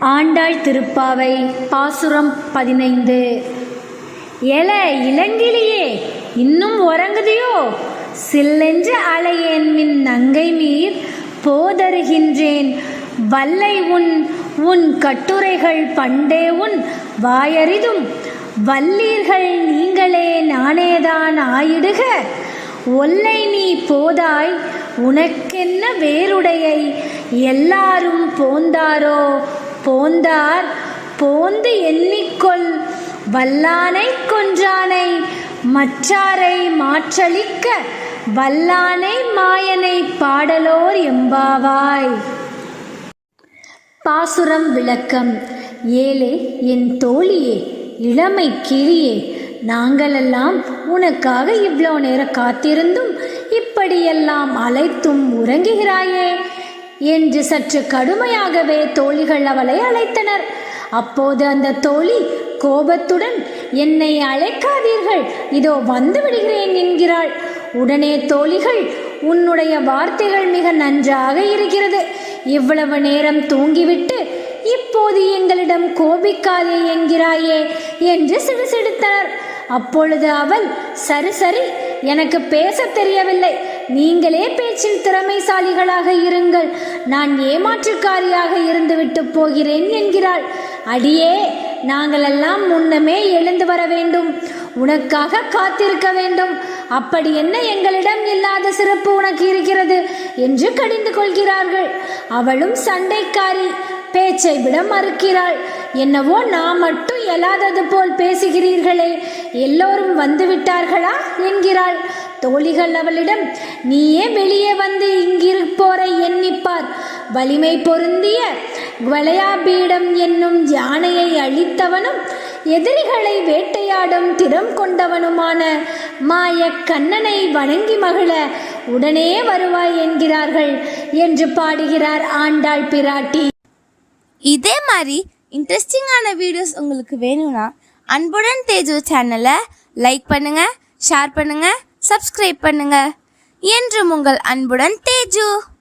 ஆண்டாள் திருப்பாவை பாசுரம் பதினைந்து. எல இளங்கிலியே இன்னும் உறங்குதியோ? சில்லென்று அலையேன் மின் நங்கை நீர் போதருகின்றேன். வல்லை உன் உன் கட்டுரைகள் பண்டே உன் வாயறிதும். வல்லீர்கள் நீங்களே நானேதான் ஆயிடுக. ஒல்லை நீ போதாய் உனக்கென்ன வேறுடையை எல்லாரும் போந்தாரோ? போந்தார். போந்து எண்ணிக்கொள். வல்லானை கொன்றானை. மற்றாரை மாற்றளிக்க. வல்லானை மாயனை பாடலோர் எம்பாவாய். பாசுரம் விளக்கம். ஏலே என் தோழியே இளமை கிளியே நாங்களெல்லாம் உனக்காக இவ்வளோ நேரம் காத்திருந்தும் இப்படியெல்லாம் அழைத்தும் உறங்குகிறாயே. என்று சற்று கடுமையாகவே தோழிகள் அவளை அழைத்தனர். அப்போது அந்த தோழி கோபத்துடன் என்னை அழைக்காதீர்கள். இதோ வந்து விடுகிறேன் என்கிறாள். உடனே தோழிகள் உன்னுடைய வார்த்தைகள் மிக நன்றாக இருக்கிறது. இவ்வளவு நேரம் தூங்கிவிட்டு இப்போது எங்களிடம் கோபிக்காதே என்கிறாயே என்று சிடுசிடுத்தனர் அப்பொழுது அவள் சரி சரி எனக்கு பேச தெரியவில்லை. நீங்களே பேச்சில் திறமைசாலிகளாக இருங்கள். நான் ஏமாற்றுக்காரியாக இருந்துவிட்டு போகிறேன் என்கிறாள். அடியே நாங்களெல்லாம் முன்னமே எழுந்து வர வேண்டும். உனக்காக காத்திருக்க வேண்டும். அப்படி என்ன எங்களிடம் இல்லாத சிறப்பு உனக்கு இருக்கிறது என்று கடிந்து கொள்கிறார்கள். அவளும் சண்டைக்காரி பேச்சை விட மறுக்கிறாள். என்னவோ நான் மட்டும் இயலாதது போல் பேசுகிறீர்களே எல்லோரும் வந்துவிட்டார்களா? என்கிறாள். தோழிகள் அவளிடம் நீயே வெளியே வந்து இங்கிருப்போரை எண்ணிப்பார். வலிமை பொருந்திய வளையாபீடம் என்னும் யானையை அழித்தவனும் எதிரிகளை வேட்டையாடும் திறம் கொண்டவனுமான மாய கண்ணனை வணங்கி மகிழ உடனே வருவாய் என்கிறார்கள் என்று பாடுகிறார் ஆண்டாள் பிராட்டி. இதே மாதிரி இன்ட்ரெஸ்டிங்கான வீடியோஸ் உங்களுக்கு வேணும்னா அன்புடன் தேஜு சேனலை லைக் பண்ணுங்க ஷேர் பண்ணுங்க சப்ஸ்கிரைப் பண்ணுங்க. என்றும் உங்கள் அன்புடன் தேஜு!